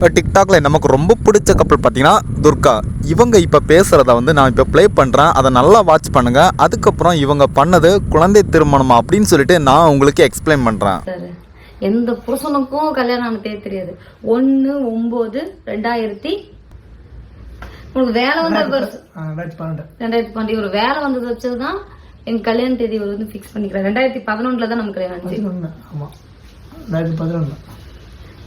இப்போ டிக்டாக்ல நமக்கு ரொம்ப பிடிச்ச கப்பல் பார்த்தீங்கன்னா துர்கா. இவங்க இப்போ பேசுகிறத வந்து நான் இப்போ ப்ளே பண்ணுறேன் அதை நல்லா வாட்ச் பண்ணுங்க. அதுக்கப்புறம் இவங்க பண்ணது குழந்தை திருமணமா அப்படின்னு சொல்லிட்டு நான் உங்களுக்கு எக்ஸ்பிளைன் பண்ணுறேன் சார். எந்த புருஷனுக்கும் கல்யாணம் ஆனதே தெரியாது. ஒன்று ஒம்பது ரெண்டாயிரத்தி உனக்கு வேலை வந்த ரெண்டாயிரத்தி பன்னெண்டு. ரெண்டாயிரத்தி ஒரு வேலை வந்தது வச்சது தான் எங்க கல்யாண தேதி வந்து ஃபிக்ஸ் பண்ணிக்கிறார். ரெண்டாயிரத்தி பதினொன்றில் தான் நமக்கு கல்யாணம் ஆச்சு. ரெண்டாயிரத்தி பதினொன்று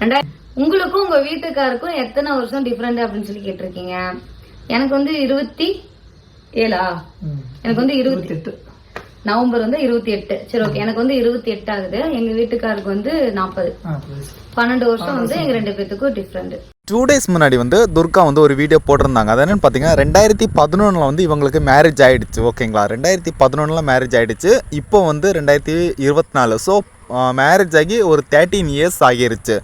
ரெண்டாயிரம் உங்களுக்கும் உங்க வீட்டுக்காருக்கும் எத்தனை வருஷம் டிஃப்ரெண்ட் அப்படின்னு சொல்லி கேட்டிருக்கீங்க? எனக்கு வந்து இருபத்தி ஏழா? எனக்கு வந்து இருபத்தி இருபத்தெட்டு. நவம்பர் வந்து இருபத்தி எட்டு. சரி ஓகே எனக்கு வந்து இருபத்தி எட்டு ஆகுது. எங்க வீட்டுக்காருக்கு வந்து நாற்பது பன்னெண்டு வருஷம் வந்து எங்க ரெண்டு பேத்துக்கும் டிஃப்ரெண்ட் டூ டேஸ் முன்னாடி வந்து துர்கா வந்து ஒரு வீடியோ போட்டிருந்தாங்க. அது என்னன்னு பார்த்தீங்கன்னா ரெண்டாயிரத்தி பதினொன்றில் வந்து இவங்களுக்கு மேரேஜ் ஆயிடுச்சு. ஓகேங்களா ரெண்டாயிரத்தி பதினொன்றில் மேரேஜ் ஆயிடுச்சு. இப்போ வந்து ரெண்டாயிரத்தி இருபத்தி நாலு. ஸோ மேரேஜ் ஆகி ஒரு தேர்ட்டீன் இயர்ஸ் ஆகிருச்சு.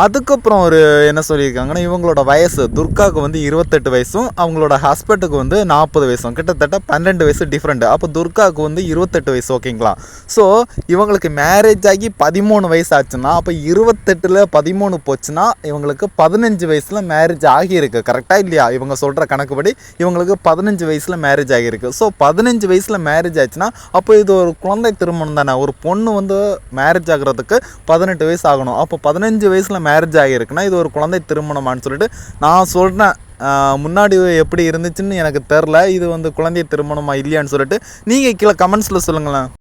அதுக்கப்புறம் ஒரு என்ன சொல்லியிருக்காங்கன்னா இவங்களோட வயசு துர்காவுக்கு வந்து இருபத்தெட்டு வயசும் அவங்களோட ஹஸ்பண்டுக்கு வந்து நாற்பது வயசும். கிட்டத்தட்ட பன்னெண்டு வயசு டிஃப்ரெண்ட் அப்போ துர்காவுக்கு வந்து இருபத்தெட்டு வயசு ஓகேங்களா ஸோ இவங்களுக்கு மேரேஜ் ஆகி பதிமூணு வயசு ஆச்சுன்னா அப்போ இருபத்தெட்டில் பதிமூணு போச்சுன்னா இவங்களுக்கு பதினஞ்சு வயசில் மேரேஜ் ஆகியிருக்கு. கரெக்டாக இல்லையா? இவங்க சொல்கிற கணக்குப்படி இவங்களுக்கு பதினஞ்சு வயசில் மேரேஜ் ஆகியிருக்கு. ஸோ பதினஞ்சு வயசில் மேரேஜ் ஆச்சுன்னா அப்போ இது ஒரு குழந்தை திருமணம் தானே? ஒரு பொண்ணு வந்து மேரேஜ் ஆகுறதுக்கு பதினெட்டு வயசு ஆகணும். அப்போ பதினஞ்சு வயசில் மேரேஜ் ஆகியிருக்குன்னா இது ஒரு குழந்தை திருமணமான்னு சொல்லிட்டு நான் சொல்கிறேன் முன்னாடி எப்படி இருந்துச்சுன்னு எனக்கு தெரில இது வந்து குழந்தை திருமணமா இல்லையான்னு சொல்லிட்டு நீங்கள் கீழே கமெண்ட்ஸில் சொல்லுங்களேன்.